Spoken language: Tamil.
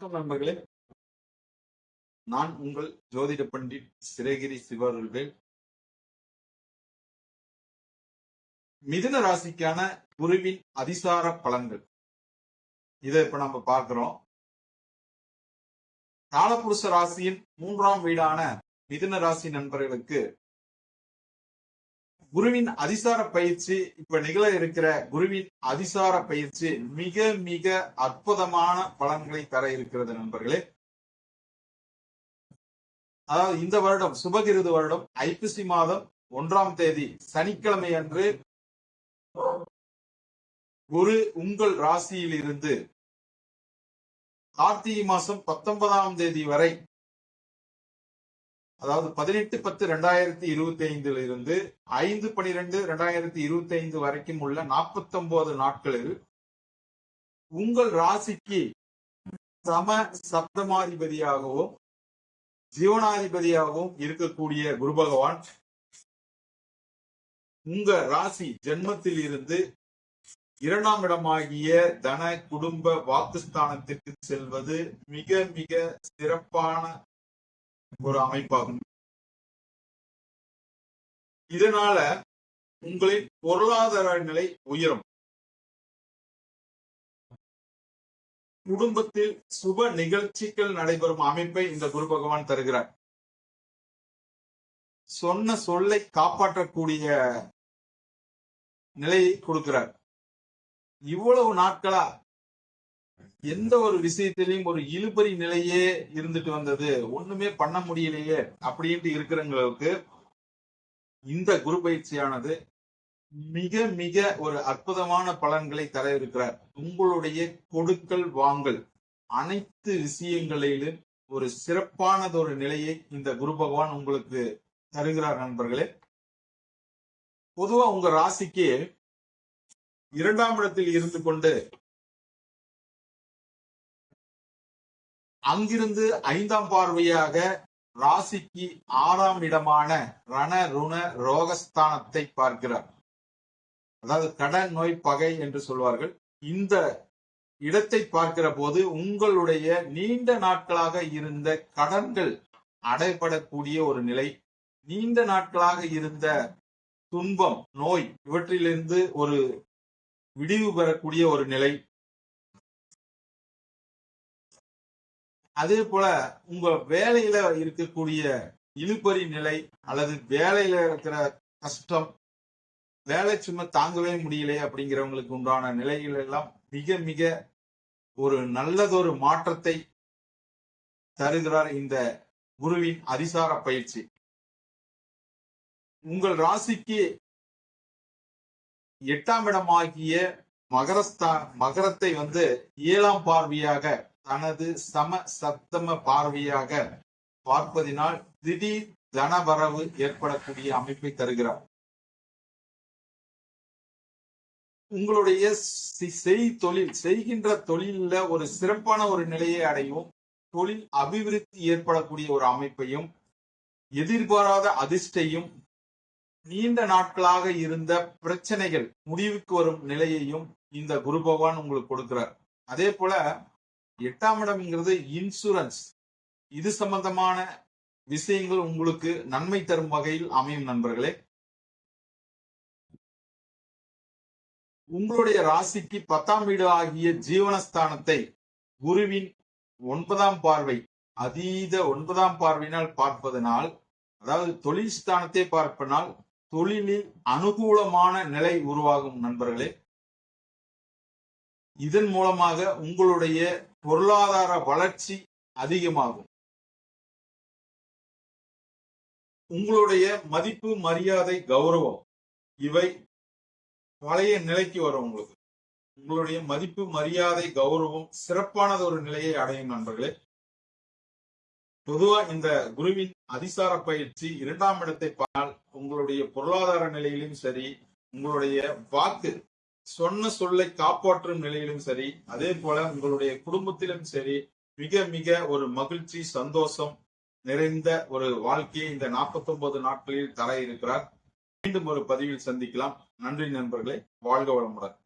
வணக்கம் நண்பர்களே. நான் உங்கள் ஜோதிட பண்டிட் சிறகிரி சிவருள்வேல் மிதுன ராசிக்கான குருவின் அதிசார பலன்கள். இதை இப்ப நம்ம பார்க்கிறோம். காலபுருஷ ராசியின் மூன்றாம் வீடான மிதுன ராசி நண்பர்களுக்கு குருவின் அதிசார பயிற்சி இப்ப நிகழ இருக்கிற குருவின் அதிசார பயிற்சி மிக மிக அற்புதமான பலன்களை தர இருக்கிறது நண்பர்களே. அதாவது இந்த வருடம் சுபகிருது வருடம் ஐப்பசி மாதம் ஒன்றாம் தேதி சனிக்கிழமை அன்று குரு உங்கள் ராசியில் இருந்து கார்த்திகை மாசம் பத்தொன்பதாம் தேதி வரை அதாவது பதினெட்டு பத்து ரெண்டாயிரத்தி இருபத்தி ஐந்துல இருந்து ஐந்து பனிரெண்டு ரெண்டாயிரத்தி இருபத்தி ஐந்து வரைக்கும் உள்ள நாற்பத்தி ஒன்பது நாட்களில் உங்கள் ராசிக்கு சம சப்தமாதிபதியாகவும் ஜீவனாதிபதியாகவும் இருக்கக்கூடிய குரு பகவான் உங்க ராசி ஜென்மத்தில் இருந்து இரண்டாம் இடமாகிய தன குடும்ப வாக்குஸ்தானத்திற்கு செல்வது மிக மிக சிறப்பான ஒரு அமைப்பாகும். இதனால உங்களின் பொருளாதார நிலை உயரும். குடும்பத்தில் சுப நிகழ்ச்சிகள் நடைபெறும் அமைப்பை இந்த குரு பகவான் தருகிறார். சொன்ன சொல்லை காப்பாற்றக்கூடிய நிலையை கொடுக்கிறார். இவ்வளவு நாட்களா எந்த ஒரு விஷயத்திலையும் ஒரு இழுபறி நிலையே இருந்துட்டு வந்தது. ஒண்ணுமே பண்ண முடியலையே அப்படின்ட்டு இருக்கிறவங்களுக்கு இந்த குரு பயிற்சியானது மிக மிக ஒரு அற்புதமான பலன்களை தர இருக்கிறார். உங்களுடைய கொடுக்கல் வாங்கல் அனைத்து விஷயங்களிலும் ஒரு சிறப்பானதொரு நிலையை இந்த குரு பகவான் உங்களுக்கு தருகிறார் நண்பர்களே. பொதுவா உங்க ராசிக்கு இரண்டாம் இடத்தில் இருந்து கொண்டு அங்கிருந்து ஐந்தாம் பார்வையாக ராசிக்கு ஆறாம் இடமான ரண ருண ரோகஸ்தானத்தை பார்க்கிறார். அதாவது கடன் நோய் பகை என்று சொல்வார்கள். இந்த இடத்தை பார்க்கிற போது உங்களுடைய நீண்ட நாட்களாக இருந்த கடன்கள் அடைபடக்கூடிய ஒரு நிலை நீண்ட நாட்களாக இருந்த துன்பம் நோய் இவற்றிலிருந்து ஒரு விடிவு பெறக்கூடிய ஒரு நிலை அதே போல உங்க வேலையில இருக்கக்கூடிய இழுபறி நிலை அல்லது வேலையில இருக்கிற கஷ்டம் வேலை சும்மா தாங்கவே முடியல அப்படிங்கிறவங்களுக்கு உண்டான நிலைகள் எல்லாம் மிக மிக ஒரு நல்லதொரு மாற்றத்தை தருகிறார் இந்த குருவின் அதிசார பயிற்சி. உங்கள் ராசிக்கு எட்டாம் இடமாகிய மகரஸ்தா மகரத்தை வந்து ஏழாம் பார்வையாக தனது சம சப்தம பார்வையாக பார்ப்பதினால் திடீர் தனவரவு ஏற்படக்கூடிய அமைப்பை தருகிறார். உங்களுடைய செய் தொழில் செய்கின்ற தொழில ஒரு சிறப்பான ஒரு நிலையை அடையும் தொழில் அபிவிருத்தி ஏற்படக்கூடிய ஒரு அமைப்பையும் எதிர்பாராத அதிர்ஷ்டையும் நீண்ட நாட்களாக இருந்த பிரச்சனைகள் முடிவுக்கு வரும் நிலையையும் இந்த குரு பகவான் உங்களுக்கு கொடுக்கிறார். அதே போல எட்டாம் இடம்ங்கிறது இன்சூரன்ஸ் இது சம்பந்தமான விஷயங்கள் உங்களுக்கு நன்மை தரும் வகையில் அமையும் நண்பர்களே. உங்களுடைய ராசிக்கு பத்தாம் வீடு ஆகிய ஜீவனஸ்தானத்தை குருவின் ஒன்பதாம் பார்வை அதீத ஒன்பதாம் பார்வையினால் பார்ப்பதனால் அதாவது தொழில் ஸ்தானத்தை பார்ப்பதனால் தொழிலில் அனுகூலமான நிலை உருவாகும் நண்பர்களே. இதன் மூலமாக உங்களுடைய பொருளாதார வளர்ச்சி அதிகமாகும். உங்களுடைய மதிப்பு மரியாதை கௌரவம் இவை பழைய நிலைக்கு வரும் உங்களுக்கு. உங்களுடைய மதிப்பு மரியாதை கௌரவம் சிறப்பானது ஒரு நிலையை அடையும் நண்பர்களே. பொதுவா இந்த குருவின் அதிசார பயிற்சி இரண்டாம் இடத்தை பார்த்தால் உங்களுடைய பொருளாதார நிலையிலும் சரி உங்களுடைய வாக்கு சொன்ன சொல்லை காப்பாற்றும் நிலையிலும் சரி அதே போல உங்களுடைய குடும்பத்திலும் சரி மிக மிக ஒரு மகிழ்ச்சி சந்தோஷம் நிறைந்த ஒரு வாழ்க்கையை இந்த நாற்பத்தி ஒன்பது நாட்களில் தர இருக்கிறார். மீண்டும் ஒரு பதிவில் சந்திக்கலாம். நன்றி நண்பர்களே. வாழ்க வளமுடன்.